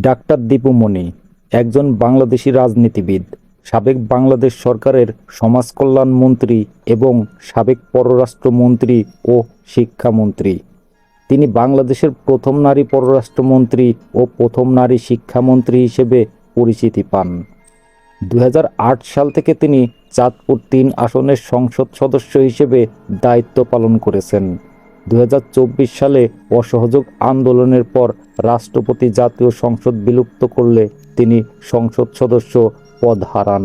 Doctor Dipu Dipu Moni একজন বাংলাদেশী রাজনীতিবিদ, সাবেক বাংলাদেশ সরকারের সমাজ কল্যাণ মন্ত্রী এবং সাবেক পররাষ্ট্রমন্ত্রী ও শিক্ষামন্ত্রী। তিনি বাংলাদেশের প্রথম নারী পররাষ্ট্রমন্ত্রী ও প্রথম নারী শিক্ষামন্ত্রী হিসেবে পরিচিতি পান। দু হাজার আট সাল থেকে তিনি চাঁদপুর তিন আসনের সংসদ সদস্য হিসেবে দায়িত্ব পালন করেছেন। দু হাজার চব্বিশ সালে অসহযোগ আন্দোলনের পর রাষ্ট্রপতি জাতীয় সংসদ বিলুপ্ত করলে তিনি সংসদ সদস্য পদ হারান।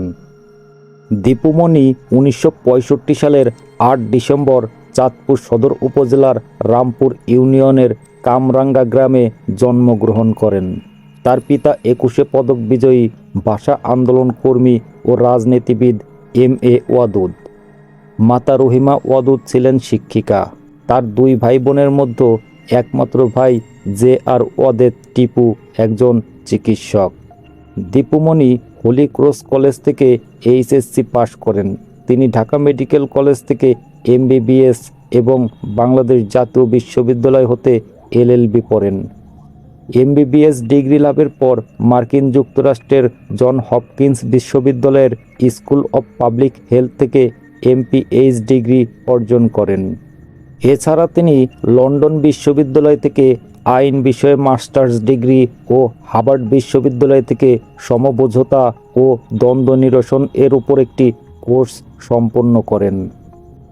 দীপুমণি উনিশশো পঁয়ষট্টি সালের আট ডিসেম্বর চাঁদপুর সদর উপজেলার রামপুর ইউনিয়নের কামরাঙ্গা গ্রামে জন্মগ্রহণ করেন। তার পিতা একুশে পদক বিজয়ী ভাষা আন্দোলন কর্মী ও রাজনীতিবিদ এম এ ওয়াদুদ। মাতা রহিমা ওয়াদুদ ছিলেন শিক্ষিকা। তার দুই ভাই বোনের মধ্যে একমাত্র ভাই জে আর ওয়াদেদ টিপু, একজন চিকিৎসক। দীপুমণি হোলি ক্রস কলেজ থেকে এইচএসসি পাশ করেন। তিনি ঢাকা মেডিকেল কলেজ থেকে এমবিবিএস এবং বাংলাদেশ জাতীয় বিশ্ববিদ্যালয় হতে এলএলবি পড়েন। এমবিবিএস ডিগ্রি লাভের পর মার্কিন যুক্তরাষ্ট্রের জন হপকিন্স বিশ্ববিদ্যালয়ের স্কুল অব পাবলিক হেলথ থেকে এমপিএইচ ডিগ্রি অর্জন করেন। এছাড়া তিনি লন্ডন বিশ্ববিদ্যালয় থেকে আইন বিষয়ে মাস্টার্স ডিগ্রি ও হার্ভার্ড বিশ্ববিদ্যালয় থেকে সমবোঝতা ও দ্বন্দ্ব নিরসন এর উপর একটি কোর্স সম্পন্ন করেন।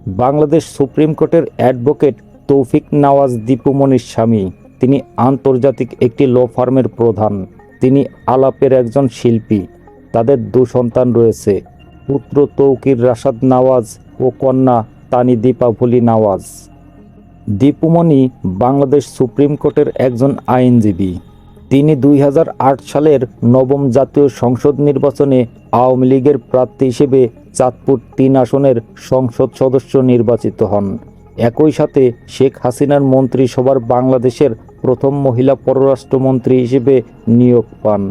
বাংলাদেশ সুপ্রিম কোর্টের অ্যাডভোকেট তৌফিক নওয়াজ দীপুমণির স্বামী। তিনি আন্তর্জাতিক একটি ল ফার্মের প্রধান। তিনি আলাপের একজন শিল্পী। তাদের দু সন্তান রয়েছে। পুত্র তৌকির রাশাদ নওয়াজ ও কন্যা তানি দীপাভলি নওয়াজ। দীপুমণি বাংলাদেশ সুপ্রিম কোর্টের একজন আইনজীবী। তিনি দুই হাজার আট সালের নবম জাতীয় সংসদ নির্বাচনে আওয়ামী লীগের প্রার্থী হিসেবে চাঁদপুর তিন আসনের সংসদ সদস্য নির্বাচিত হন। একই সাথে শেখ হাসিনার মন্ত্রিসভার বাংলাদেশের প্রথম মহিলা পররাষ্ট্রমন্ত্রী হিসেবে নিয়োগ পান।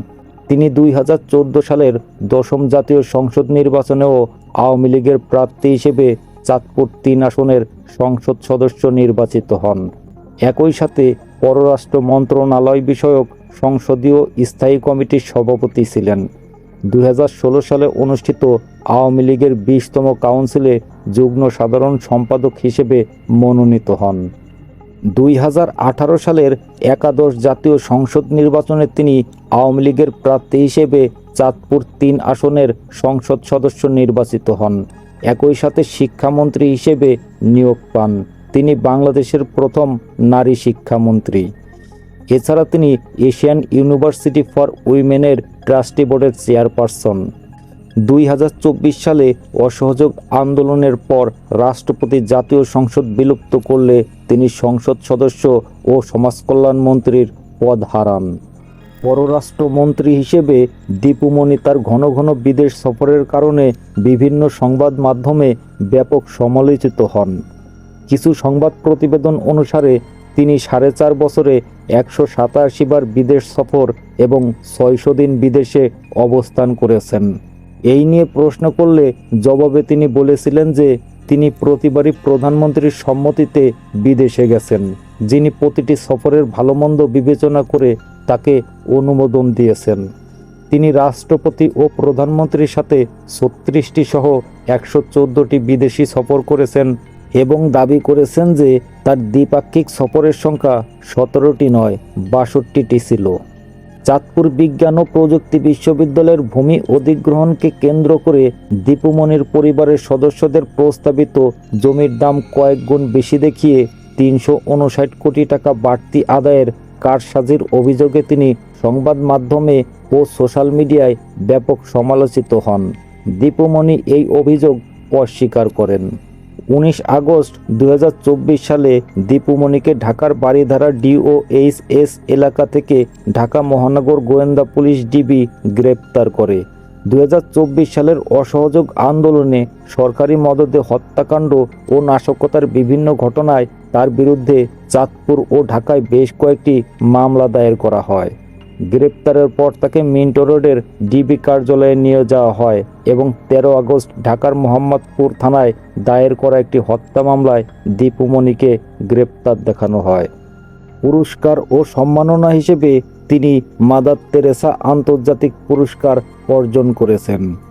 তিনি দুই হাজার চৌদ্দ সালের দশম জাতীয় সংসদ নির্বাচনেও আওয়ামী লীগের প্রার্থী হিসেবে চাঁদপুর তিন আসনের সংসদ সদস্য নির্বাচিত হন। একই সাথে পররাষ্ট্র মন্ত্রণালয় বিষয়ক সংসদীয় স্থায়ী কমিটির সভাপতি ছিলেন। দুই হাজার ষোলো সালে অনুষ্ঠিত আওয়ামী লীগের বিশতম কাউন্সিলে যুগ্ম সাধারণ সম্পাদক হিসেবে মনোনীত হন। দুই হাজার আঠারো সালের একাদশ জাতীয় সংসদ নির্বাচনে তিনি আওয়ামী লীগের প্রার্থী হিসেবে চাঁদপুর তিন আসনের সংসদ সদস্য নির্বাচিত হন। একই সাথে শিক্ষামন্ত্রী হিসেবে নিয়োগ পান। তিনি বাংলাদেশের প্রথম নারী শিক্ষামন্ত্রী। এছাড়া তিনি এশিয়ান ইউনিভার্সিটি ফর উইমেনের ট্রাস্টি বোর্ডের চেয়ারপারসন। দুই হাজার চব্বিশ সালে অসহযোগ আন্দোলনের পর রাষ্ট্রপতি জাতীয় সংসদ বিলুপ্ত করলে তিনি সংসদ সদস্য ও সমাজকল্যাণ মন্ত্রীর পদ হারান। পররাষ্ট্রমন্ত্রী হিসেবে দীপুমণি তার ঘন ঘন বিদেশ সফরের কারণে বিভিন্ন সংবাদ মাধ্যমে ব্যাপক সমালোচিত হন। কিছু সংবাদ প্রতিবেদন অনুসারে, তিনি সাড়ে চার বছরে একশো সাতাশি বার বিদেশ সফর এবং ছয়শো দিন বিদেশে অবস্থান করেছেন। এই নিয়ে প্রশ্ন করলে জবাবে তিনি বলেছিলেন যে তিনি প্রতিবারই প্রধানমন্ত্রীর সম্মতিতে বিদেশে গেছেন, যিনি প্রতিটি সফরের ভালো মন্দ বিবেচনা করে তাকে অনুমোদন দিয়েছেন। তিনি রাষ্ট্রপতি ও প্রধানমন্ত্রীর সাথে ছত্রিশটি সহ একশো চোদ্দোটি বিদেশি সফর করেছেন এবং দাবি করেছেন যে তার দ্বিপাক্ষিক সফরের সংখ্যা সতেরোটি নয়, বাষট্টিটি ছিল। চাঁদপুর বিজ্ঞান ও প্রযুক্তি বিশ্ববিদ্যালয়ের ভূমি অধিগ্রহণকে কেন্দ্র করে দীপুমণির পরিবারের সদস্যদের প্রস্তাবিত জমির দাম কয়েক গুণ বেশি দেখিয়ে তিনশো উনষাট কোটি টাকা বাড়তি আদায়ের কারসাজির অভিযোগে তিনি সংবাদ মাধ্যমে ও সোশ্যাল মিডিয়ায় ব্যাপক সমালোচিত হন। দীপুমণি এই অভিযোগ অস্বীকার করেন। উনিশ আগস্ট দুহাজার চব্বিশ সালে দীপুমণিকে ঢাকার বাড়িধারা ডিওএইচএস এলাকা থেকে ঢাকা মহানগর গোয়েন্দা পুলিশ ডিবি গ্রেপ্তার করে। দু হাজার চব্বিশ সালের অসহযোগ আন্দোলনে সরকারি মদদে হত্যাকাণ্ড ও নাশকতার বিভিন্ন ঘটনায় তার বিরুদ্ধে চাঁদপুর ও ঢাকায় বেশ কয়েকটি মামলা দায়ের করা হয়। গ্রেপ্তারের পর তাকে মিন্টো রোডের ডিবি কার্যালয়ে নিয়ে যাওয়া হয় এবং তেরো আগস্ট ঢাকার মোহাম্মদপুর থানায় দায়ের করা একটি হত্যা মামলায় দীপুমণিকে গ্রেপ্তার দেখানো হয়। পুরস্কার ও সম্মাননা হিসেবে তিনি মাদার তেরেসা আন্তর্জাতিক পুরস্কার অর্জন করেছেন।